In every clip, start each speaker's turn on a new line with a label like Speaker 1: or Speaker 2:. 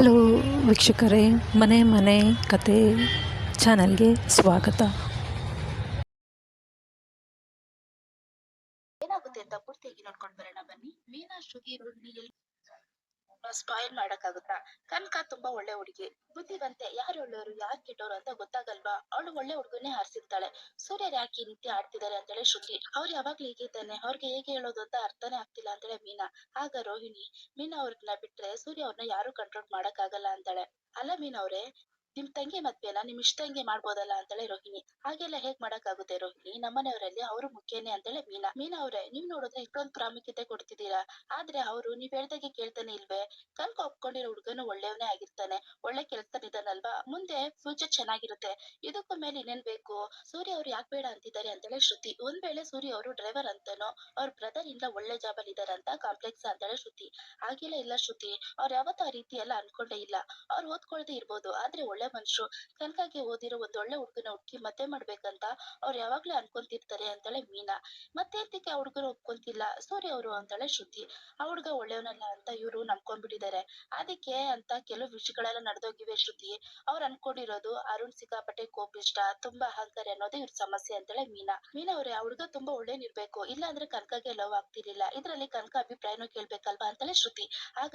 Speaker 1: Hello ವೀಕ್ಷಕರೇ, ಮನೆ ಮನೆ ಕತೆ ಚಾನಲ್ಗೆ ಸ್ವಾಗತ.
Speaker 2: ಏನಾಗುತ್ತೆ ಅಂತ ಪೂರ್ತಿಯಾಗಿ ನೋಡ್ಕೊಂಡು ಬರೋಣ, ಬನ್ನಿ. ಮೀನಾ ಶ್ರುತಿ ರೋಹಿಣಿಯಲ್ಲಿ ಸ್ಪಾಯಿಲ್ ಮಾಡಕ್ಕಾಗುತ್ತಾ? ಕನಕ ತುಂಬಾ ಒಳ್ಳೆ ಹುಡುಗಿ. ಬುದ್ಧಿವಂತೆ ಒಳ್ಳೆಯವರು ಯಾರು ಕೆಟ್ಟವರು ಅಂತ ಗೊತ್ತಾಗಲ್ವಾ? ಅವಳು ಒಳ್ಳೆ ಹುಡುಗನೇ ಹಾರಿಸಿರ್ತಾಳೆ ಸೂರ್ಯ ಯಾಕೆ ಈ ರೀತಿ ಆಡ್ತಿದ್ದಾರೆ ಅಂತೇಳಿ ಶ್ರುತಿ ಅವ್ರು ಯಾವಾಗ್ಲೂ ಹೀಗಿದ್ದಾನೆ. ಅವ್ರಿಗೆ ಹೇಗೆ ಹೇಳೋದು ಅಂತ ಅರ್ಥನೇ ಆಗ್ತಿಲ್ಲ ಅಂತೇಳಿ ಮೀನಾ. ಆಗ ರೋಹಿಣಿ, ಮೀನಾ ಅವ್ರನ್ನ ಬಿಟ್ರೆ ಸೂರ್ಯ ಅವ್ರನ್ನ ಯಾರು ಕಂಟ್ರೋಲ್ ಮಾಡಕ್ ಆಗಲ್ಲ ಅಂತಾಳೆ. ಅಲ್ಲ ಮೀನಾ ಅವ್ರೆ ನಿಮ್ ತಂಗಿ ಮದ್ವೆನ? ನಿಮ್ ಇಷ್ಟಂಗೆ ಮಾಡ್ಬೋದಲ್ಲ ಅಂತೇಳಿ ರೋಹಿಣಿ. ಹಾಗೆಲ್ಲ ಹೇಗ್ ಮಾಡಕ್ಕಾಗುತ್ತೆ ರೋಹಿಣಿ? ನಮ್ಮನೆಯವರಲ್ಲಿ ಅವರು ಮುಖ್ಯನೇ ಅಂತೇಳಿ ಮೀನಾ. ಮೀನಾ ಅವ್ರೆ, ನೀವ್ ನೋಡಿದ್ರೆ ಇಷ್ಟೊಂದು ಪ್ರಾಮುಖ್ಯತೆ ಕೊಡ್ತಿದ್ದೀರಾ? ಆದ್ರೆ ಅವರು ನೀವ್ ಹೇಳ್ದಾಗೆ ಕೇಳ್ತಾನೆ ಇಲ್ವೇ? ಕಲ್ಕ ಒಪ್ಕೊಂಡಿರೋ ಹುಡುಗನು ಒಳ್ಳೆಯವನೇ ಆಗಿರ್ತಾನೆ. ಒಳ್ಳೆ ಕೆಲ್ಸದಲ್ಲಿದ್ದಾನಲ್ವಾ ಮುಂದೆ ಫ್ಯೂಚರ್ ಚೆನ್ನಾಗಿರುತ್ತೆ. ಇದಕ್ಕೂ ಮೇಲೆ ಇನ್ನೇನ್ ಬೇಕು? ಸೂರ್ಯ ಅವ್ರು ಯಾಕೆ ಬೇಡ ಅಂತಿದ್ದಾರೆ ಅಂತೇಳಿ ಶ್ರುತಿ. ಒಂದ್ ವೇಳೆ ಸೂರ್ಯ ಅವರು ಡ್ರೈವರ್ ಅಂತಾನೋ, ಅವ್ರ ಬ್ರದರ್ ಇಂದ ಒಳ್ಳೆ ಜಾಬ್ ಅಲ್ಲಿ ಅಂತ ಕಾಂಪ್ಲೆಕ್ಸ್ ಅಂತೇಳಿ ಶ್ರುತಿ. ಹಾಗೆಲ್ಲ ಇಲ್ಲ ಶ್ರುತಿ. ಅವ್ರ ಯಾವತ್ತ ಆ ರೀತಿ ಎಲ್ಲ ಅನ್ಕೊಂಡೇ ಇಲ್ಲ. ಅವ್ರು ಓದ್ಕೊಳ್ದೆ ಇರ್ಬೋದು. ಆದ್ರೆ ಮನುಷ್ಯರು ತನಕಾಗಿ ಓದಿರೋ ಒಂದ್ ಒಳ್ಳೆ ಹುಡುಗನ ಹುಡುಕಿ ಮತ್ತೆ ಮಾಡ್ಬೇಕಂತ ಅವ್ರು ಯಾವಾಗ್ಲೂ ಅನ್ಕೊಂತಿರ್ತಾರೆ ಅಂತಾಳೆ ಮೀನಾ. ಮತ್ತೇಂತಕ್ಕೆ ಆ ಹುಡುಗರು ಒಪ್ಕೊಂತಿಲ್ಲ? ಸೂರ್ಯ ಅವರು ಅಂತಾಳೆ ಶ್ರುತಿ. ಆ ಹುಡುಗ ಒಳ್ಳೆಯವನಲ್ಲ ಅಂತ ಇವರು ನಂಬ್ಕೊಂಡ್ಬಿಟ್ಟಿದ್ದಾರೆ ಅದಕ್ಕೆ ಅಂತ ಕೆಲವು ವಿಷಯಗಳೆಲ್ಲ ನಡೆದೋಗಿವೆ ಶ್ರುತಿ. ಅವ್ರು ಅನ್ಕೊಂಡಿರೋದು ಅರುಣ್ ಸಿಕ್ಕಾಪಟ್ಟೆ ಕೋಪಿಷ್ಟ, ತುಂಬಾ ಅಹಂಕಾರ ಅನ್ನೋದೇ ಇವ್ರ ಸಮಸ್ಯೆ ಅಂತೇಳಿ ಮೀನಾ. ಮೀನಾ ಅವ್ರೆ, ಆ ಹುಡುಗ ತುಂಬಾ ಒಳ್ಳೇನಿರ್ಬೇಕು. ಇಲ್ಲ ಅಂದ್ರೆ ಕನಕಗೆ ಲವ್ ಆಗ್ತಿರ್ಲಿಲ್ಲ. ಇದ್ರಲ್ಲಿ ಕನಕ ಅಭಿಪ್ರಾಯನೂ ಕೇಳ್ಬೇಕಲ್ವಾ ಅಂತಾಳೆ ಶ್ರುತಿ.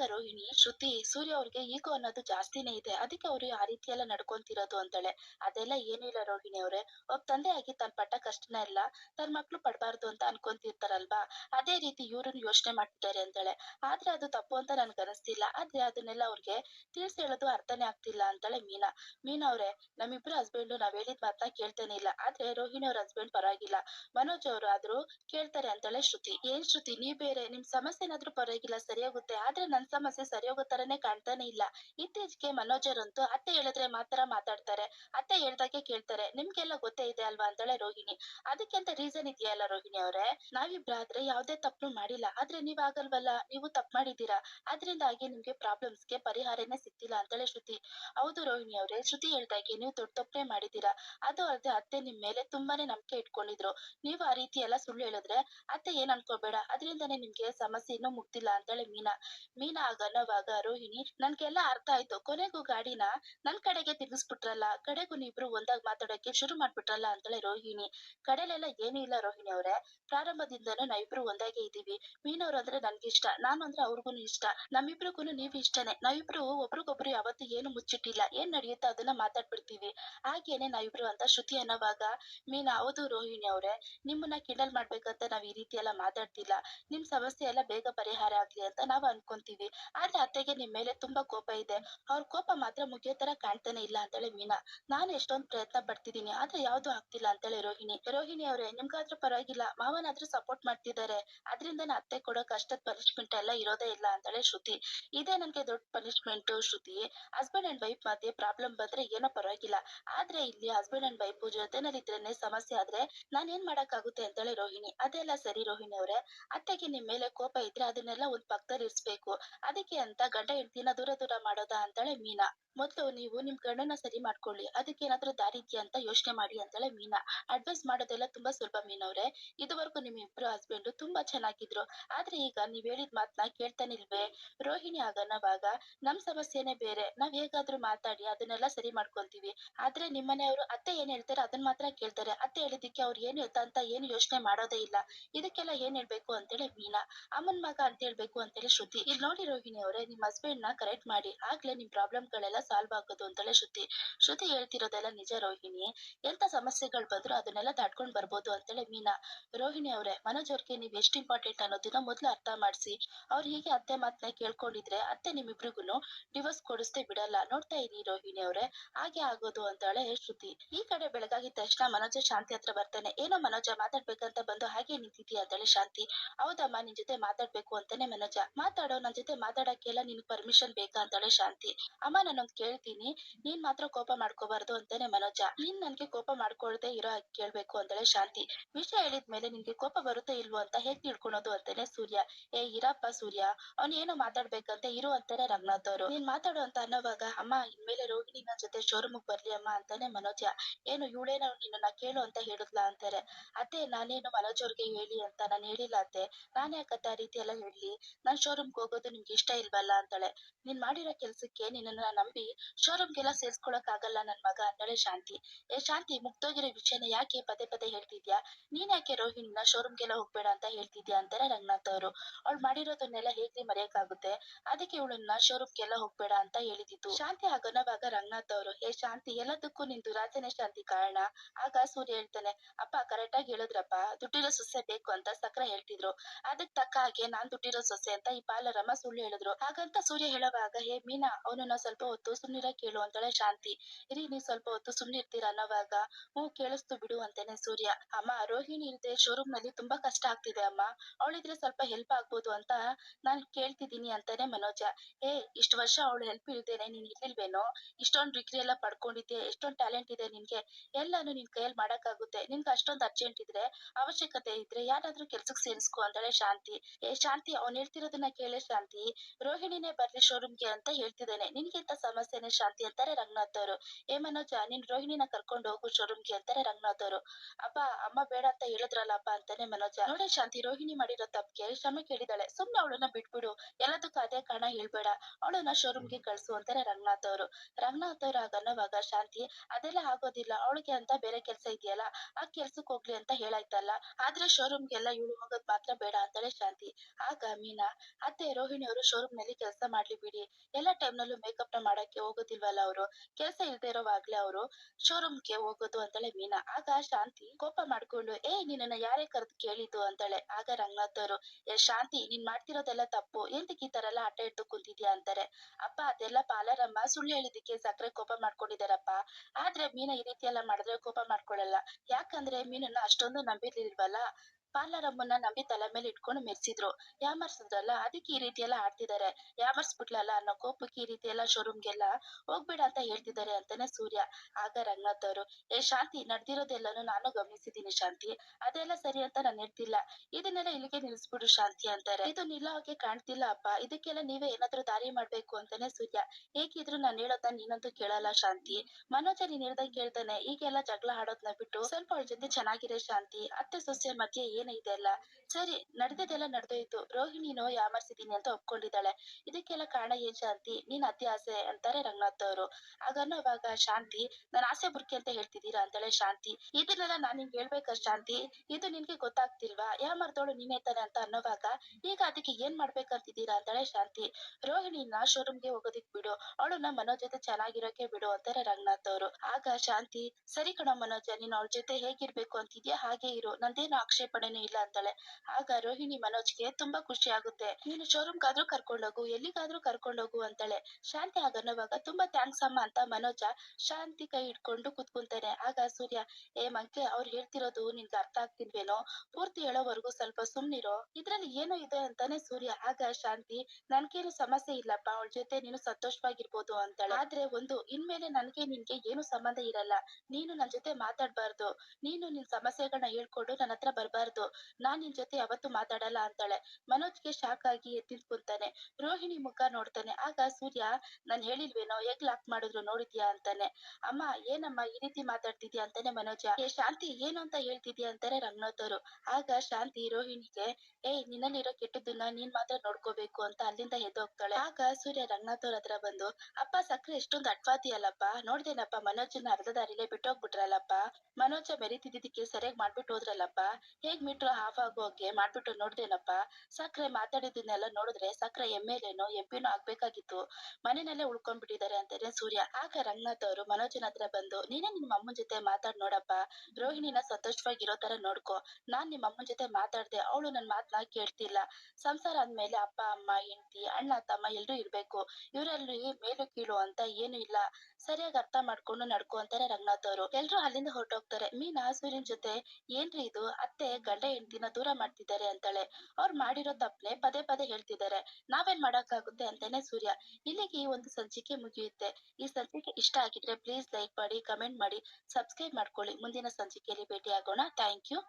Speaker 2: ರೋಹಿಣಿ ಶ್ರುತಿ, ಸೂರ್ಯ ಅವ್ರಿಗೆ ಈಗೋ ಅನ್ನೋದು ಜಾಸ್ತಿನೇ ಇದೆ. ಅದಕ್ಕೆ ಅವ್ರು ಆ ರೀತಿ ಎಲ್ಲ ನಡ್ಕೊಂತಿರೋದು ಅಂತಾಳೆ. ಅದೆಲ್ಲ ಏನೂ ಇಲ್ಲ ರೋಹಿಣಿ ಅವ್ರೆ ಒಬ್ಬ ತಂದೆ ಆಗಿ ತನ್ನ ಪಟ್ಟ ಕಷ್ಟನ ಎಲ್ಲ ತನ್ನ ಮಕ್ಳು ಪಡಬಾರ್ದು ಅಂತ ಅನ್ಕೊಂತಿರ್ತಾರಲ್ವಾ? ಅದೇ ರೀತಿ ಇವ್ರನ್ನ ಯೋಚನೆ ಮಾಡ್ತಿದ್ದಾರೆ ಅಂತಾಳೆ. ಆದ್ರೆ ಅದು ತಪ್ಪು ಅಂತ ನನ್ಗೆ ಅನಿಸ್ತಿಲ್ಲ. ಆದ್ರೆ ಅದನ್ನೆಲ್ಲ ಅವ್ರಿಗೆ ತಿಳಿಸಿ ಹೇಳೋದು ಅರ್ಥನೇ ಆಗ್ತಿಲ್ಲ ಅಂತಾಳೆ ಮೀನಾ. ಮೀನಾ ಅವ್ರೆ, ನಮ್ಮಿಬ್ರು ಹಸ್ಬೆಂಡ್ ನಾವ್ ಹೇಳಿದ್ ಮಾತನ್ನ ಕೇಳ್ತೇನೆ ಇಲ್ಲ. ಆದ್ರೆ ರೋಹಿಣಿ ಅವ್ರ ಹಸ್ಬೆಂಡ್ ಪರವಾಗಿಲ್ಲ. ಮನೋಜ್ ಅವರು ಆದ್ರೂ ಕೇಳ್ತಾರೆ ಅಂತಾಳೆ ಶ್ರುತಿ. ಏನ್ ಶ್ರುತಿ? ನೀ ಬೇರೆ, ನಿಮ್ ಸಮಸ್ಯೆ ಏನಾದ್ರೂ ಪರವಾಗಿಲ್ಲ ಸರಿಯಾಗುತ್ತೆ ಆದ್ರೆ ನನ್ ಸಮಸ್ಯೆ ಸರಿ ಹೋಗೋ ತರನೇ ಕಾಣ್ತಾನೆ ಇಲ್ಲ. ಇತ್ತೀಚೆಗೆ ಮನೋಜರಂತೂ ಅತ್ತೆ ಹೇಳಿದ್ರೆ ಮಾತ್ರ ಮಾತಾಡ್ತಾರೆ. ಅತ್ತೆ ಹೇಳ್ದಾಗೆ ಕೇಳ್ತಾರೆ, ನಿಮ್ಗೆಲ್ಲ ಗೊತ್ತೇ ಇದೆ ಅಲ್ವಾ ಅಂತಾಳೆ ರೋಹಿಣಿ. ಅದಕ್ಕೆ ಅಂತ ರೀಸನ್ ಇದೆಯಲ್ಲ ರೋಹಿಣಿ ಅವ್ರೆ? ನಾವಿಬ್ರಾದ್ರೆ ಯಾವ್ದೇ ತಪ್ಪು ಮಾಡಿಲ್ಲ. ಆದ್ರೆ ನೀವ್ ಆಗಲ್ವಲ್ಲ, ನೀವು ತಪ್ಪು ಮಾಡಿದೀರಾ ಅದ್ರಿಂದಾಗಿ ನಿಮ್ಗೆ ಪ್ರಾಬ್ಲಮ್ಸ್ಗೆ ಪರಿಹಾರನೇ ಸಿಗ್ತಿಲ್ಲ ಅಂತಾಳೆ ಶ್ರುತಿ. ಹೌದು ರೋಹಿಣಿ ಅವರೇ, ಶ್ರುತಿ ಹೇಳ್ದಾಗೆ ನೀವು ದೊಡ್ಡ ತಪ್ಪೇ ಮಾಡಿದೀರಾ ಅದು ಅಲ್ಲದೆ ಅತ್ತೆ ನಿಮ್ ಮೇಲೆ ತುಂಬಾನೇ ನಂಬಿಕೆ ಇಟ್ಕೊಂಡಿದ್ರು. ನೀವು ಆ ರೀತಿ ಎಲ್ಲ ಸುಳ್ಳು ಹೇಳಿದ್ರೆ ಅತ್ತೆ ಏನ್ ಅನ್ಕೋಬೇಡ? ಅದ್ರಿಂದಾನೇ ನಿಮ್ಗೆ ಸಮಸ್ಯೆ ಇನ್ನೂ ಮುಗ್ದಿಲ್ಲ ಅಂತಾಳೆ ಮೀನಾ. ಮೀನಾ ಆಗ ಅನ್ನೋವಾಗ ರೋಹಿಣಿ, ನನ್ಗೆಲ್ಲ ಅರ್ಥ ಆಯ್ತು. ಕೊನೆಗೂ ಗಾಡಿನ ನನ್ ಕಡೆಗೆ ತಿರ್ಗಿಸ್ಬಿಟ್ರಲ್ಲ, ಕಡೆಗೂ ಇಬ್ರು ಒಂದಾಗ್ ಮಾತಾಡಕ್ಕೆ ಶುರು ಮಾಡ್ಬಿಟ್ರಲ್ಲ ಅಂತಳೆ ರೋಹಿಣಿ. ಕಡೆಲೆಲ್ಲ ಏನೂ ಇಲ್ಲ ರೋಹಿಣಿ ಅವ್ರೆ. ಪ್ರಾರಂಭದಿಂದನೂ ನಾವಿಬ್ರು ಒಂದಾಗೆ ಇದೀವಿ ಮೀನವ್ರು ಅಂದ್ರೆ ಇಷ್ಟ ನಾನು ಅಂದ್ರೆ ಅವ್ರಿಗೂ ಇಷ್ಟ. ನಮ್ಮಿಬ್ರಿಗೂ ನೀವ್ ಇಷ್ಟನೇ. ನಾವಿಬ್ರು ಒಬ್ರಿಗೊಬ್ರು ಯಾವತ್ತೂ ಏನು ಮುಚ್ಚಿಟ್ಟಿಲ್ಲ. ಏನ್ ನಡೆಯುತ್ತೋ ಅದನ್ನ ಮಾತಾಡ್ಬಿಡ್ತೀವಿ. ಹಾಗೇನೆ ನಾವಿಬ್ರು ಅಂತ ಶ್ರುತಿ ಅನ್ನೋವಾಗ, ಮೀನಾ, ಹೌದು ರೋಹಿಣಿ ಅವ್ರೆ. ನಿಮ್ಮನ್ನ ಕಿಂಡಲ್ ಮಾಡ್ಬೇಕಂತ ನಾವ್ ಈ ರೀತಿ ಎಲ್ಲ ಮಾತಾಡ್ತಿಲ್ಲ. ನಿಮ್ ಸಮಸ್ಯೆ ಎಲ್ಲ ಬೇಗ ಪರಿಹಾರ ಆಗ್ಲಿ ಅಂತ ನಾವ್ ಅನ್ಕೊಂತೀವಿ. ಆದ್ರೆ ಅತ್ತೆಗೆ ನಿಮ್ ಮೇಲೆ ತುಂಬಾ ಕೋಪ ಇದೆ. ಅವ್ರ ಕೋಪ ಮಾತ್ರ ಮುಗಿಯೋ ತರ ಕಾಣ್ತಾನೆ ಇಲ್ಲ ಅಂತೇಳಿ ಮೀನಾ. ನಾನು ಎಷ್ಟೊಂದ್ ಪ್ರಯತ್ನ ಪಡ್ತಿದೀನಿ ಆದ್ರೆ ಯಾವ್ದು ಆಗ್ತಿಲ್ಲ ಅಂತೇಳಿ ರೋಹಿಣಿ. ರೋಹಿಣಿ ಅವ್ರೆ, ನಿಮ್ಗಾದ್ರೂ ಪರವಾಗಿಲ್ಲ, ಮಾವನಾದ್ರೂ ಸಪೋರ್ಟ್ ಮಾಡ್ತಿದ್ದಾರೆ. ಅದ್ರಿಂದ ಅತ್ತೆ ಕೊಡೋ ಕಷ್ಟದ ಪನಿಷ್ಮೆಂಟ್ ಎಲ್ಲ ಇರೋದೇ ಇಲ್ಲ ಅಂತೇಳಿ ಶ್ರುತಿ. ಇದೇ ನನ್ಗೆ ದೊಡ್ಡ punishment Shruti. Husband and wife ಮಧ್ಯೆ ಪ್ರಾಬ್ಲಮ್ ಬಂದ್ರೆ ಏನೋ ಪರವಾಗಿಲ್ಲ. ಆದ್ರೆ ಇಲ್ಲಿ ಹಸ್ಬೆಂಡ್ ಅಂಡ್ ವೈಫ್ ಜೊತೆನಲ್ಲಿ ಇದ್ರೇನೆ ಸಮಸ್ಯೆ ಆದ್ರೆ ನಾನ್ ಏನ್ ಮಾಡಕ್ಕಾಗುತ್ತೆ ಅಂತೇಳಿ ರೋಹಿಣಿ. ಅದೆಲ್ಲ ಸರಿ ರೋಹಿಣಿ ಅವ್ರೆ. ಅತ್ತೆಗೆ ನಿಮ್ ಮೇಲೆ ಕೋಪ ಇದ್ರೆ ಅದನ್ನೆಲ್ಲ ಒಂದ್ ಪಕ್ಕದಲ್ಲಿ ಇರ್ಸ್ಬೇಕು ಅದಕ್ಕೆ ಅಂತ ಗಂಡ ಹೆಂಡತಿನ ದೂರ ದೂರ ಮಾಡೋದಾ ಅಂತೇಳಿ ಮೀನಾ. ಮೊದ್ಲು ನೀವು ನಿಮ್ ಗಂಡನ ಸರಿ ಮಾಡ್ಕೊಳ್ಳಿ. ಅದಕ್ಕೆ ಏನಾದ್ರೂ ದಾರಿ ಇದೆಯಾ ಅಂತ ಯೋಚನೆ ಮಾಡಿ ಅಂತಾಳೆ ಮೀನಾ. ಅಡ್ವೈಸ್ ಮಾಡೋದೆಲ್ಲ ತುಂಬಾ ಸುಲಭ ಮೀನವ್ರೆ. ಇದುವರೆಗೂ ನಿಮ್ ಇಬ್ರು ಹಸ್ಬೆಂಡ್ ತುಂಬಾ ಚೆನ್ನಾಗಿದ್ರು. ಆದ್ರೆ ಈಗ ನೀವ್ ಹೇಳಿದ ಮಾತನ್ನ ಕೇಳ್ತಾನಿಲ್ವೇ ರೋಹಿಣಿ ಆಗನವಾಗ ನಮ್ ಸಮಸ್ಯೆನೆ ಬೇರೆ. ನಾವ್ ಹೇಗಾದ್ರೂ ಮಾತಾಡಿ ಅದನ್ನೆಲ್ಲ ಸರಿ ಮಾಡ್ಕೊಂತೀವಿ. ಆದ್ರೆ ನಿಮ್ಮನೆಯವರು ಅತ್ತೆ ಏನ್ ಹೇಳ್ತಾರೆ ಅದನ್ನ ಮಾತ್ರ ಕೇಳ್ತಾರೆ. ಅತ್ತೆ ಹೇಳಿದಕ್ಕೆ ಅವ್ರು ಏನ್ ಹೇಳ್ತಾ ಅಂತ ಏನು ಯೋಚನೆ ಮಾಡೋದೇ ಇಲ್ಲ. ಇದಕ್ಕೆಲ್ಲ ಏನ್ ಹೇಳ್ಬೇಕು ಅಂತೇಳಿ ಮೀನಾ. ಅಮ್ಮನ್ ಮಗ ಅಂತ ಹೇಳ್ಬೇಕು ಅಂತೇಳಿ ಶ್ರುತಿ. ಇಲ್ಲಿ ನೋಡಿ ರೋಹಿಣಿ ಅವರೇ, ನಿಮ್ ಹಸ್ಬೆಂಡ್ನ ಕರೆಕ್ಟ್ ಮಾಡಿ. ಆಗ್ಲೇ ನಿಮ್ ಪ್ರಾಬ್ಲಮ್ ಗಳೆಲ್ಲ ಸಾಲ್ವ್ ಆಗೋದು ಅಂತೇಳಿ ಶ್ರುತಿ ಶ್ರುತಿ ಹೇಳ್ತಿರೋದೆಲ್ಲ ನಿಜ ರೋಹಿಣಿ. ಎಂತ ಸಮಸ್ಯೆಗಳು ಬಂದ್ರು ಅದನ್ನೆಲ್ಲ ದಾಟ್ಕೊಂಡ್ ಬರ್ಬೋದು ಅಂತೇಳಿ ಮೀನಾ. ರೋಹಿಣಿ ಅವರೇ, ಮನೋಜ್ ಅವ್ರಿಗೆ ನೀವ್ ಎಷ್ಟು ಇಂಪಾರ್ಟೆಂಟ್ ಅನ್ನೋದನ್ನ ಮೊದ್ಲು ಅರ್ಥ ಮಾಡ್ಸಿ. ಅವ್ರು ಹೀಗೆ ಅತ್ತೆ ಮಾತನ್ನ ಕೇಳ್ಕೊಂಡಿದ್ರೆ ಅತ್ತೆ ನಿಮ್ಮಿಬ್ರಿಗೂನು ಡಿವೋರ್ಸ್ ಕೊಡಿಸ್ದೆ ಬಿಡಲ್ಲ. ನೋಡ್ತಾ ಇದೀನಿ ರೋಹಿಣಿ ಅವರೇ, ಹಾಗೆ ಆಗೋದು ಅಂತಾಳೆ ಶ್ರುತಿ. ಈ ಕಡೆ ಬೆಳಗಾಗಿದ ತಕ್ಷಣ ಮನೋಜ ಶಾಂತಿ ಹತ್ರ ಬರ್ತಾನೆ. ಏನೋ ಮನೋಜ ಮಾತಾಡ್ಬೇಕಂತ ಬಂದು ಹಾಗೆ ನಿಂತಿದ್ಯಾ ಅಂತೇಳಿ ಶಾಂತಿ. ಹೌದಮ್ಮ, ನಿನ್ ಜೊತೆ ಮಾತಾಡ್ಬೇಕು ಅಂತಾನೆ ಮನೋಜ. ಮಾತಾಡೋ ನನ್ ಜೊತೆ ಮಾತಾಡಕ್ಕೆಲ್ಲ ನಿನ್ ಪರ್ಮಿಷನ್ ಬೇಕಾ ಅಂತಾಳೆ ಶಾಂತಿ. ಅಮ್ಮ ನಾನೊಂದ್ ಕೇಳ್ತೀನಿ. ನೀನ್ ಮಾತ್ರ ಕೋಪ ಮಾಡ್ಕೋಬಾರ್ದು ಅಂತಾನೆ ಮನೋಜ. ನೀನ್ ನನ್ಗೆ ಕೋಪ ಮಾಡ್ಕೊಳ್ದೆ ಇರೋ ಕೇಳ್ಬೇಕು ಅಂತಾಳೆ ಶಾಂತಿ. ವಿಷಯ ಹೇಳಿದ್ಮೇಲೆ ನಿನ್ಗೆ ಕೋಪ ಬರುತ್ತೋ ಇಲ್ವೋ ಅಂತ ಹೇಗ್ ತಿಳ್ಕೊಳೋದು ಅಂತಾನೆ ಸೂರ್ಯ. ಏ, ಇರಪ್ಪ ಸೂರ್ಯ. ಅವ್ನ್ ಏನೋ ಮಾತಾಡ್ಬೇಕಂತೆ ಇರು ಅಂತಾನೆ ರಂಗನಾಥ್ ಅವರು. ನೀನ್ ಮಾತಾಡು ಅಂತ ಅನ್ನೋವಾಗ, ಅಮ್ಮ, ಇನ್ಮೇಲೆ ರೋಹಿಣಿ ನನ್ ಜೊತೆ ಶೋರೂಮ್ ಬರ್ಲಿ ಅಮ್ಮ ಅಂತಾನೆ ಮನೋಜ. ಏನು, ಇವಳೇನೋ ನಿನ್ನ ಕೇಳು ಅಂತ ಹೇಳಿದ್ಲಾ ಅಂತಾರೆ. ಅದೇ ನಾನೇನು ಮನೋಜ್ ಅವ್ರಿಗೆ ಹೇಳಿ ಅಂತ ನಾನು ಹೇಳಿಲ್ಲ ಅತ್ತೆ. ನಾನ್ ಯಾಕತ್ತೆ ಆ ರೀತಿ ಎಲ್ಲ ಹೇಳಿ? ನಾನ್ ಶೋರೂಮ್ಗೆ ಹೋಗೋದು ನಿಮ್ಗೆ ಇಷ್ಟ ಇಲ್ವಲ್ಲ ಅಂತಾಳೆ. ನೀನ್ ಮಾಡಿರೋ ಕೆಲ್ಸಕ್ಕೆ ನಿನ್ನನ್ನ ನಂಬಿ ಶೋರೂಮ್ಗೆಲ್ಲ ಸೇರ್ಸ್ಕೊಳಕ್ ಆಗಲ್ಲ ನನ್ ಮಗ ಅಂದಳೆ ಶಾಂತಿ. ಏ ಶಾಂತಿ, ಮುಗ್ದೋಗಿರೋ ವಿಷಯನ ಯಾಕೆ ಪದೇ ಪದೇ ಹೇಳ್ತಿದ್ಯಾ? ನೀನ್ ಯಾಕೆ ರೋಹಿಣಿನ ಶೋರೂಮ್ಗೆಲ್ಲ ಹೋಗ್ಬೇಡ ಅಂತ ಹೇಳ್ತಿದ್ಯಾ ಅಂತಾರೆ ರಂಗನಾಥ್ ಅವರು. ಅವ್ಳು ಮಾಡಿರೋದನ್ನೆಲ್ಲ ಹೇಗೆ ಮರೆಯಕ್ಕಾಗುತ್ತೆ? ಅದಕ್ಕೆ ಇವಳನ್ನ ಶೋರೂಮ್ಗೆಲ್ಲ ಹೋಗ್ಬೇಡ ಅಂತ ಹೇಳಿದಿತ್ತು ಶಾಂತಿ ಆಗೋನವಾಗ ರಂಗನಾಥ್ ಅವರು ಏ ಶಾಂತಿ, ಎಲ್ಲದಕ್ಕೂ ನಿಂದು ರಾಜನೇ ಶಾಂತಿ ಕಾರಣ. ಆಗ ಸೂರ್ಯ ಹೇಳ್ತಾನೆ, ಅಪ್ಪ ಕರೆಕ್ಟ್ ಆಗಿ ಹೇಳಿದ್ರಪ್ಪ. ದುಡ್ಡಿರೋ ಸೊಸೆ ಬೇಕು ಅಂತ ಸಕ್ರೆ ಹೇಳ್ತಿದ್ರು. ಅದಕ್ ತಕ್ಕ ಹಾಗೆ ನಾನ್ ದುಡ್ಡಿರೋ ಸೊಸೆ ಅಂತ ಈ ಪಾಲರಮ್ಮ ಸುಳ್ಳು ಹೇಳಿದ್ರು. ಹಾಗಂತ ಸೂರ್ಯ ಹೇಳುವಾಗ ಹೇ ಮೀನಾ, ಅವನನ್ನ ಸ್ವಲ್ಪ ಹೊತ್ತು ಸುಮ್ನಿರ ಕೇಳು ಅಂತಾಳೆ ಶಾಂತಿ. ಇರಿ ನೀವ್ ಸ್ವಲ್ಪ ಹೊತ್ತು ಸುಮ್ನಿರ್ತೀರ ಅನ್ನೋವಾಗ, ಹ್ಞೂ, ಕೇಳಿಸ್ತು ಬಿಡು ಅಂತಾನೆ ಸೂರ್ಯ. ಅಮ್ಮ, ರೋಹಿಣಿ ಇಲ್ದೆ ಶೋರೂಮ್ನಲ್ಲಿ ತುಂಬಾ ಕಷ್ಟ ಆಗ್ತಿದೆ ಅಮ್ಮ. ಅವಳಿದ್ರೆ ಸ್ವಲ್ಪ ಹೆಲ್ಪ್ ಆಗ್ಬೋದು ಅಂತ ನಾನ್ ಕೇಳ್ತಿದ್ದೀನಿ ಅಂತಾನೆ ಮನೋಜ. ಏ, ಇಷ್ಟು ವರ್ಷ ಅವಳು ಹೆಲ್ಪ್ ಇಲ್ದೇನೆ ನೀನ್ ಇರ್ಲಿಲ್ವೇನೋ? ಇಷ್ಟೊಂದ್ ಡಿಗ್ರಿ ಎಲ್ಲ ಪಡ್ಕೊಂಡಿದ್ಯಾ, ಎಷ್ಟೊಂದ್ ಟ್ಯಾಲೆಂಟ್ ಇದೆ ನಿನ್ಗೆ. ಎಲ್ಲಾನು ನಿನ್ ಕೈಯಲ್ಲಿ ಮಾಡಕ್ಕಾಗುತ್ತೆ. ನಿನ್ಗೆ ಅಷ್ಟೊಂದ್ ಅರ್ಜೆಂಟ್ ಇದ್ರೆ, ಅವಶ್ಯಕತೆ ಇದ್ರೆ ಯಾರಾದ್ರೂ ಕೆಲ್ಸಕ್ ಸೇರಿಸ್ಕೊ ಅಂತಾಳೆ ಶಾಂತಿ. ಏ, ಶಾಂತಿ, ಅವ್ನ್ ಹೇಳ್ತಿರೋದನ್ನ ಕೇಳೆ ಶಾಂತಿ. ರೋಹಿಣಿನೇ ಬರ್ಲಿ ಶೋರೂಮ್ಗೆ ಅಂತ ಹೇಳ್ತಿದ್ದಾನೆ. ನಿನ್ಗೆ ಇಂತ ಸಮಸ್ಯೆನೆ ಶಾಂತಿ ಅಂತಾರೆ ರಂಗನಾಥ್ ಅವರು ಏ ಮನೋಜ, ನೀನ್ ರೋಹಿಣಿನ ಕರ್ಕೊಂಡು ಹೋಗು ಶೋರೂಮ್ಗೆ ಅಂತಾರೆ ರಂಗನಾಥ್ ಅವರು ಅಪ್ಪ ಅಮ್ಮ ಬೇಡ ಅಂತ ಹೇಳಿದ್ರಲ್ಲಪ್ಪ ಅಂತಾನೆ ಮನೋಜ. ನೋಡಿ ಶಾಂತಿ, ರೋಹಿಣಿ ಮಾಡಿರೋ ತಪ್ಪಿಗೆ ಕ್ಷಮೆ ಕೇಳಿದಾಳೆ. ಸುಮ್ನೆ ಅವಳನ್ನ ಬಿಟ್ಬಿಡು. ಎಲ್ಲದಕ್ಕೂ ಅದೇ ಕಾರಣ ಹೇಳ್ಬೇಡ. ಅವಳನ್ನ ಶೋರೂಮ್ಗೆ ಕಳ್ಸು ಅಂತಾರೆ ರಂಗನಾಥ್ ಅವರು ರಂಗನಾಥ್ ಅವ್ರು ಆಗನ್ನವಾಗ ಶಾಂತಿ, ಅದೆಲ್ಲ ಆಗೋದಿಲ್ಲ. ಅವಳಿಗೆ ಅಂತ ಬೇರೆ ಕೆಲ್ಸ ಇದೆಯಲ್ಲ? ಆ ಕೆಲ್ಸಕ್ಕೆ ಹೋಗ್ಲಿ ಅಂತ ಹೇಳಾಯ್ತಲ್ಲ? ಆದ್ರೆ ಶೋರೂಮ್ಗೆಲ್ಲ ಇವಳು ಹೋಗೋದ್ ಮಾತ್ರ ಬೇಡ ಅಂತಾಳೆ ಶಾಂತಿ. ಆಗ ಮೀನಾ, ಅತ್ತೆ ರೋಹಿಣಿ ಅವರು ಶೋರೂಮ್ನಲ್ಲಿ ಕೆಲಸ ಮಾಡ್ಲಿ ಬಿಡಿ. ಎಲ್ಲ ಟೈಮ್ ನಲ್ಲೂ ಮೇಕಪ್ನ ಮಾಡಕ್ಕೆ ಹೋಗೋದಿಲ್ವಲ್ಲ ಅವರು, ಕೆಲಸ ಇಲ್ದೇ ಇರೋವಾಗ್ಲೇ ಅವರು ಶೋರೂಮ್ಗೆ ಹೋಗೋದು ಅಂತಾಳೆ ಮೀನಾ. ಆಗ ಶಾಂತಿ ಕೋಪ ಮಾಡ್ಕೊಂಡು, ಏ, ನಿನ್ನನ್ನ ಯಾರೇ ಕರೆದು ಕೇಳಿದ್ದು? ಅಂತಳೆ. ಆಗ ರಂಗನಾಥ್ ಅವರು, ಏ, ಶಾಂತಿ, ನೀನ್ ಮಾಡ್ತಿರೋದೆಲ್ಲ ತಪ್ಪು. ಎಂತಕ್ಕೆ ಈ ತರ ಎಲ್ಲ ಆಟ ಹಿಡ್ದು ಕುಂತಿದ್ಯಾ? ಅಂತಾರೆ. ಅಪ್ಪ, ಅದೆಲ್ಲ ಪಾಲರಮ್ಮ, ಸುಳ್ಳು ಹೇಳಿದಕ್ಕೆ ಸಕ್ಕರೆ ಕೋಪ ಮಾಡ್ಕೊಂಡಿದಾರಪ್ಪ ಆದ್ರೆ ಮೀನಾ ಈ ರೀತಿ ಎಲ್ಲ ಮಾಡಿದ್ರೆ ಕೋಪ ಮಾಡ್ಕೊಳಲ್ಲ. ಯಾಕಂದ್ರೆ ಮೀನನ್ನ ಅಷ್ಟೊಂದು ನಂಬಿರ್ಲಿಲ್ವಲ್ಲ? ಪಾರ್ಲರಮ್ಮನ್ನ ನಂಬಿ ತಲೆ ಮೇಲೆ ಇಟ್ಕೊಂಡು ಮೆರ್ಸಿದ್ರು. ಯಾಮರ್ಸಿದ್ರಲ್ಲ ಅದಕ್ಕೆ ಈ ರೀತಿ ಎಲ್ಲ ಆಡ್ತಿದ್ದಾರೆ ಯಾಮರ್ಸ್ಬಿಟ್ಲಲ್ಲ ಅನ್ನೋ ಕೋಪಕ್ಕೆ ಈ ರೀತಿ ಎಲ್ಲ ಶೋರೂಮ್ಗೆಲ್ಲ ಹೋಗ್ಬೇಡ ಅಂತ ಹೇಳ್ತಿದ್ದಾರೆ ಅಂತಾನೆ ಸೂರ್ಯ. ಆಗ ರಂಗನಾಥ್ ಅವರು, ಏ ಶಾಂತಿ, ನಡ್ದಿರೋದೆಲ್ಲಾನು ನಾನು ಗಮನಿಸಿದೀನಿ ಶಾಂತಿ. ಅದೆಲ್ಲ ಸರಿ ಅಂತ ನಾನು ಹೇಳ್ತಿಲ್ಲ. ಇದನ್ನೆಲ್ಲ ಇಲ್ಲಿಗೆ ನಿಲ್ಸ್ಬಿಡು ಶಾಂತಿ ಅಂತಾರೆ. ಇದು ನಿಲ್ಲೋ ಹಾಗೆ ಕಾಣ್ತಿಲ್ಲ ಅಪ್ಪ. ಇದಕ್ಕೆಲ್ಲ ನೀವೇ ಏನಾದ್ರೂ ದಾರಿ ಮಾಡ್ಬೇಕು ಅಂತಾನೆ ಸೂರ್ಯ. ಹೇಗಿದ್ರು ನಾನು ಹೇಳೋದ ನೀನಂತೂ ಕೇಳಲ್ಲ ಶಾಂತಿ. ಮನೋಜ ನೀನ್ ಹೇಳ್ದಂಗೆ ಕೇಳ್ತಾನೆ. ಈಗೆಲ್ಲ ಜಗಳ ಆಡೋದ್ನ ಬಿಟ್ಟು ಸ್ವಲ್ಪ ಅವಳ ಜೊತೆ ಚೆನ್ನಾಗಿರೋ ಶಾಂತಿ. ಅತ್ತೆ ಸೊಸೆ ಮಧ್ಯೆ ಏನಿದೆ ಅಲ್ಲ ಸರಿ ನಡೆದದೆಲ್ಲ ನಡೆದೋಯ್ತು ರೋಹಿಣಿನೋ ಯಾಮರ್ಸಿದೀನಿ ಅಂತ ಒಪ್ಕೊಂಡಿದ್ದಾಳೆ. ಇದಕ್ಕೆಲ್ಲ ಕಾರಣ ಏನ್ ಶಾಂತಿ? ನೀನ್ ಅತಿ ಆಸೆ ಅಂತಾರೆ ರಂಗನಾಥ್ ಅವರು. ಅವಾಗ ಶಾಂತಿ, ನಾನು ಆಸೆ ಬುರ್ಕಿ ಅಂತ ಹೇಳ್ತಿದ್ದೀರಾ? ಅಂತಾಳೆ ಶಾಂತಿ. ಇದನ್ನೆಲ್ಲ ನಾನ್ ನಿಂಗೆ ಹೇಳ್ಬೇಕ ಶಾಂತಿ? ಇದು ನಿನ್ಗೆ ಗೊತ್ತಾಗ್ತಿಲ್ವಾ? ಯಾಮರ್ದೋಳು ನೀನೇ ತಾನೆ ಅಂತ ಅನ್ನೋವಾಗ, ಈಗ ಅದಕ್ಕೆ ಏನ್ ಮಾಡ್ಬೇಕಂತಿದ್ದೀರಾ ಅಂತಾಳೆ ಶಾಂತಿ. ರೋಹಿಣಿನ ಶೋರೂಮ್ಗೆ ಹೋಗೋದಿಕ್ ಬಿಡು. ಅವಳನ್ನ ಮನೋಜ್ ಜೊತೆ ಚೆನ್ನಾಗಿರೋಕೆ ಬಿಡು, ಅಂತಾರೆ ರಂಗನಾಥ್ ಅವರು. ಆಗ ಶಾಂತಿ, ಸರಿ ಕಣ ಮನೋಜ, ನೀನ್ ಅವಳ ಜೊತೆ ಹೇಗಿರ್ಬೇಕು ಅಂತಿದ್ಯಾ? ಹಾಗೆ ಇರು. ನಂದೇನು ಇಲ್ಲ ಅಂತಾಳೆ. ಆಗ ರೋಹಿಣಿ ಮನೋಜ್ಗೆ ತುಂಬಾ ಖುಷಿ ಆಗುತ್ತೆ. ನೀನು ಶೋರೂಮ್ಗಾದ್ರೂ ಕರ್ಕೊಂಡೋಗು, ಎಲ್ಲಿಗಾದ್ರೂ ಕರ್ಕೊಂಡೋಗು ಅಂತಾಳೆ. ಶಾಂತಿ ಆಗನ್ನೋವಾಗ ತುಂಬಾ ಥ್ಯಾಂಕ್ಸ್ ಅಮ್ಮ ಅಂತ ಮನೋಜ ಶಾಂತಿ ಕೈ ಹಿಡ್ಕೊಂಡು ಕುತ್ಕೊಂತಾನೆ. ಆಗ ಸೂರ್ಯ, ಏ ಮಂಕೆ, ಅವ್ರು ಹೇಳ್ತಿರೋದು ನಿನ್ಗೆ ಅರ್ಥ ಆಗ್ತಿಲ್ವೇನೋ? ಪೂರ್ತಿ ಹೇಳೋವರೆಗೂ ಸ್ವಲ್ಪ ಸುಮ್ನಿರೋ? ಇದ್ರಲ್ಲಿ ಏನೋ ಇದೆ ಅಂತಾನೆ ಸೂರ್ಯ. ಆಗ ಶಾಂತಿ, ನನ್ಗೇನು ಸಮಸ್ಯೆ ಇಲ್ಲಪ್ಪ, ಅವಳ ಜೊತೆ ನೀನು ಸಂತೋಷವಾಗಿರ್ಬೋದು ಅಂತಾಳೆ. ಆದ್ರೆ ಒಂದು, ಇನ್ಮೇಲೆ ನನ್ಗೆ ನಿನ್ಗೆ ಏನು ಸಂಬಂಧ ಇರಲ್ಲ. ನೀನು ನನ್ ಜೊತೆ ಮಾತಾಡ್ಬಾರ್ದು. ನೀನು ನಿನ್ ಸಮಸ್ಯೆಗಳನ್ನ ಹೇಳ್ಕೊಂಡು ನನ್ನ ಹತ್ರ ಬರ್ಬಾರ್ದು ನಾನ್ ನಿನ್ ಜೊತೆ ಯಾವತ್ತು ಮಾತಾಡಲ್ಲ ಅಂತಾಳೆ. ಮನೋಜ್ಗೆ ಶಾಕ್ ಆಗಿ ಎದ್ದು ಕುಂತಾನೆ. ರೋಹಿಣಿ ಮುಖ ನೋಡ್ತಾನೆ. ಆಗ ಸೂರ್ಯ, ನಾನ್ ಹೇಳಿಲ್ವೇನೋ? ಹೇಗ್ ಲಾಕ್ ಮಾಡಿದ್ರು ನೋಡಿದ್ಯಾ? ಅಂತಾನೆ. ಅಮ್ಮ, ಏನಮ್ಮ ಈ ರೀತಿ ಮಾತಾಡ್ತಿದ್ಯಾ? ಅಂತಾನೆ ಮನೋಜ. ಏ, ಶಾಂತಿ, ಏನು ಅಂತ ಹೇಳ್ತಿದ್ಯಾ? ಅಂತಾರೆ ರಂಗನಾಥರು. ಆಗ ಶಾಂತಿ ರೋಹಿಣಿಗೆ, ಏಯ್, ನಿನ್ನಲ್ಲಿರೋ ಕೆಟ್ಟದನ್ನ ನೀನ್ ಮಾತ್ರ ನೋಡ್ಕೋಬೇಕು ಅಂತ ಅಲ್ಲಿಂದ ಎದ್ದೋಗ್ತಾಳೆ. ಆಗ ಸೂರ್ಯ ರಂಗನಾಥವ್ರ ಹತ್ರ ಬಂದು, ಅಪ್ಪ, ಸಕ್ರೆ ಎಷ್ಟೊಂದು ಅಟ್ವಾತಿ ಅಲ್ಲಪ್ಪ. ನೋಡ್ದೇನಪ್ಪ, ಮನೋಜನ ಅರ್ಧ ದಾರಿಲೇ ಬಿಟ್ಟೋಗ್ಬಿಟ್ರಲ್ಲಪ್ಪ. ಮನೋಜ ಬೆರೀತಿದ್ದಕ್ಕೆ ಸರಿಯಾಗಿ ಮಾಡ್ಬಿಟ್ಟು ಹೋದ್ರಲ್ಲಪ್ಪ. ಹೇಗ್ ಮೀಟ್ರು ಹಾಫ್ ಆಗೋಕೆ ಮಾಡ್ಬಿಟ್ಟು ನೋಡ್ದೇನಪ್ಪ, ಸಕ್ರೆ ಮಾತಾಡಿದ್ದನ್ನೆಲ್ಲ ನೋಡಿದ್ರೆ ಸಕ್ರೆ ಎಂ ಎಲ್ ಎನೋ, ಎಂ ಪಿನೋ ಆಗ್ಬೇಕಾಗಿತ್ತು. ಮನೆಯಲ್ಲೇ ಉಳ್ಕೊಂಡ್ಬಿಟ್ಟಿದ್ದಾರೆ ಅಂತಾನೆ ಸೂರ್ಯ. ಆಗ ರಂಗನಾಥ್ ಅವರು ಮನೋಜನ ಹತ್ರ ಬಂದು, ನೀನೇ ನಿಮ್ಮ ಅಮ್ಮನ್ ಜೊತೆ ಮಾತಾಡ್ ನೋಡಪ್ಪ. ರೋಹಿಣಿನ ಸಂತೋಷವಾಗಿರೋ ತರ ನೋಡ್ಕೊ. ನಾನ್ ನಿಮ್ಮ ಅಮ್ಮನ್ ಜೊತೆ ಮಾತಾಡ್ದೆ, ಅವಳು ನನ್ ಮಾತನ್ನ ಕೇಳ್ತಿಲ್ಲ. ಸಂಸಾರ ಅಂದ್ಮೇಲೆ ಅಪ್ಪ, ಅಮ್ಮ, ಹೆಂಡತಿ, ಅಣ್ಣ, ತಮ್ಮ ಎಲ್ರೂ ಇರ್ಬೇಕು. ಇವರಲ್ಲಿ ಮೇಲು ಕೀಳು ಅಂತ ಏನು ಇಲ್ಲ. ಸರಿಯಾಗಿ ಅರ್ಥ ಮಾಡ್ಕೊಂಡು ನಡ್ಕೋ ಅಂತಾರೆ ರಂಗನಾಥ್ ಅವರು. ಎಲ್ರು ಅಲ್ಲಿಂದ ಹೊರಟೋಗ್ತಾರೆ. ಮೀನಾ, ಸೂರ್ಯನ್ ಜೊತೆ ಏನ್ರಿ ಇದು? ಅತ್ತೆ, ಗಂಡ, ಹೆಂಡತಿನ ದೂರ ಮಾಡ್ತಿದ್ದಾರೆ ಅಂತಾಳೆ. ಅವ್ರು ಮಾಡಿರೋ ತಪ್ಪನೆ ಪದೇ ಪದೇ ಹೇಳ್ತಿದ್ದಾರೆ. ನಾವೇನ್ ಮಾಡಕ್ಕಾಗುತ್ತೆ ಅಂತಾನೆ ಸೂರ್ಯ. ಇಲ್ಲಿಗೆ ಈ ಒಂದು ಸಂಚಿಕೆ ಮುಗಿಯುತ್ತೆ. ಈ ಸಂಚಿಕೆ ಇಷ್ಟ ಆಗಿದ್ರೆ ಪ್ಲೀಸ್ ಲೈಕ್ ಮಾಡಿ ಕಮೆಂಟ್ ಮಾಡಿ ಸಬ್ಸ್ಕ್ರೈಬ್ ಮಾಡ್ಕೊಳ್ಳಿ. ಮುಂದಿನ ಸಂಚಿಕೆಯಲ್ಲಿ ಭೇಟಿ ಆಗೋಣ ಥ್ಯಾಂಕ್ ಯು